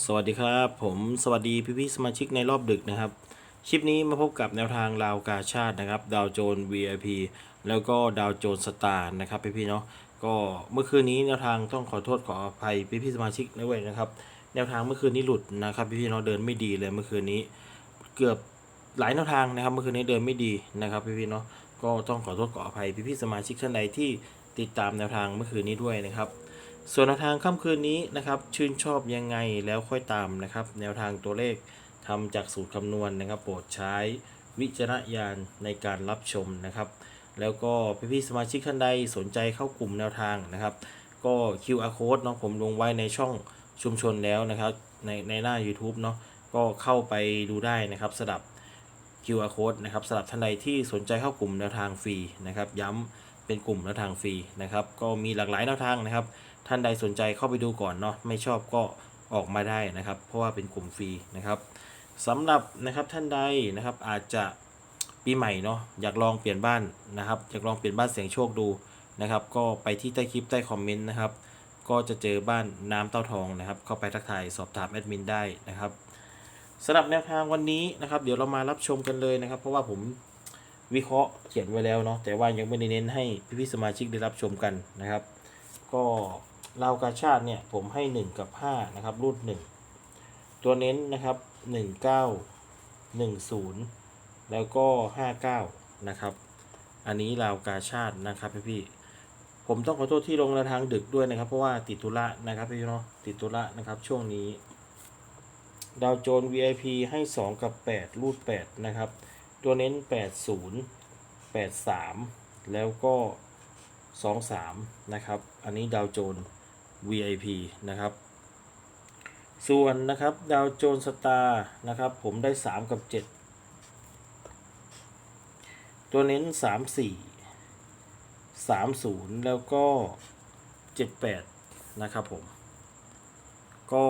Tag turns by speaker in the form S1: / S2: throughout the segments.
S1: สวัสดีครับ ผมสวัสดีพี่พี่สมาชิกในรอบดึกนะครับ คลิปนี้มาพบกับแนวทางราวกาชาตินะครับ ดาวโจน VIP แล้วก็ดาวโจนสตาร์นะครับพี่พี่เนาะก็เมื่อคืนนี้แนวทางต้องขอโทษขออภัยพี่พี่สมาชิกด้วยนะครับ แนวทางเมื่อคืนนี้หลุดนะครับพี่พี่เนาะเดินไม่ดีเลยเมื่อคืนนี้ เกือบหลายแนวทางนะครับเมื่อคืนนี้เดินไม่ดีนะครับพี่พี่เนาะก็ต้องขอโทษขออภัยพี่พี่สมาชิกท่านใดที่ติดตามแนวทางเมื่อคืนนี้ด้วยนะครับ ส่วนแนวทางค่ำคืนนี้นะครับ ชื่นชอบยังไงแล้วค่อยตามนะครับ แนวทางตัวเลขทำจากสูตรคำนวณนะครับ โปรดใช้วิจารณญาณในการรับชมนะครับ แล้วก็พี่ๆสมาชิกท่านใดสนใจเข้ากลุ่มแนวทางนะครับ ก็ QR code เนาะผมลงไว้ในช่องชุมชนแล้วนะครับ ในในหน้า YouTube เนาะก็เข้าไปดูได้นะครับสำหรับ QR code นะครับสำหรับท่านใดที่สนใจเข้ากลุ่มแนวทางฟรีนะครับ ย้ำเป็นกลุ่มแนวทางฟรีนะครับ ก็มีหลากหลายแนวทางนะครับ ท่านใดสนใจเข้าไปดูก่อนเนาะไม่ชอบก็ออกมาได้นะครับ เพราะว่าเป็นกลุ่มฟรีนะครับสำหรับนะครับท่านใดนะครับอาจจะปีใหม่เนาะอยากลองเปลี่ยนบ้านนะครับอยากลองเปลี่ยนบ้านเสียงโชคดูนะครับ ก็ไปที่ใต้คลิปใต้คอมเมนต์นะครับ ก็จะเจอบ้านน้ำเต้าทองนะครับ เข้าไปทักทายสอบถามแอดมินได้นะครับสำหรับแนวทางวันนี้นะครับ เดี๋ยวเรามารับชมกันเลยนะครับ เพราะว่าผมวิเคราะห์เขียนไว้แล้วเนาะแต่ว่ายังไม่ได้เน้นให้พี่ๆสมาชิกได้รับชมกันนะครับ ก็ ราวกาชาติเนี่ยผมให้ 1 กับ 5 นะครับ รูด 1 ตัวเน้นนะครับ 19 10 แล้วก็ 59 นะครับ อันนี้ราวกาชาตินะครับพี่พี่ผมต้องขอโทษที่ลงในทางดึกด้วยนะครับ เพราะว่าติดธุระนะครับพี่เนาะติดธุระนะครับช่วงนี้ ดาวโจน VIP ให้ 2 กับ 8 รูด 8 นะครับ ตัวเน้น 80 83 แล้วก็ 23 นะครับ อันนี้ดาวโจน VIP นะครับ ส่วนนะครับดาวโจนสตาร์นะครับ ผมได้ 3 กับ 7 ตัวเน้น 3 4 3 0 แล้วก็ 78 นะครับผม ก็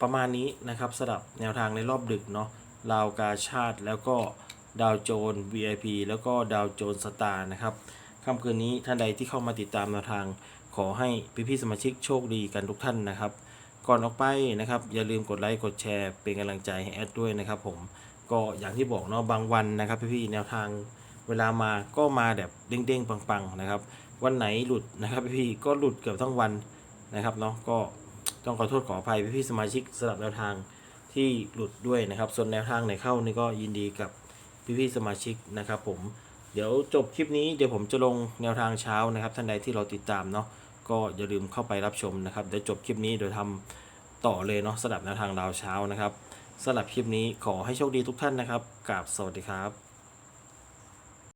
S1: ประมาณนี้นะครับสำหรับแนวทางในรอบดึกเนาะลาวกาชาติแล้วก็ดาวโจน VIP แล้วก็ดาวโจนสตาร์นะครับค่ำคืนนี้ท่านใดที่เข้ามาติดตามแนวทาง ขอให้พี่ๆสมาชิกโชคดีกันทุกท่านนะครับ ก่อนออกไปนะครับ อย่าลืมกดไลค์กดแชร์เป็นกำลังใจให้แอดด้วยนะครับ ผมก็อย่างที่บอกเนาะบางวันนะครับพี่ๆแนวทางเวลามาก็มาแบบเด้งๆปังๆนะครับ วันไหนหลุดนะครับพี่ๆก็หลุดเกือบทั้งวันนะครับเนาะก็ต้องขอโทษขออภัยพี่ๆสมาชิกสำหรับแนวทางที่หลุดด้วยนะครับ ส่วนแนวทางไหนเข้านี่ก็ยินดีกับพี่ๆสมาชิกนะครับ ผมเดี๋ยวจบคลิปนี้เดี๋ยวผมจะลงแนวทางเช้านะครับ ท่านใดที่เราติดตามเนาะ ก็อย่าลืมเข้าไปรับชมนะครับเดี๋ยวจบคลิปนี้โดยทำต่อเลยเนาะสำหรับแนวทางดาวเช้านะครับสำหรับคลิปนี้ขอให้โชคดีทุกท่านนะครับกราบสวัสดีครับ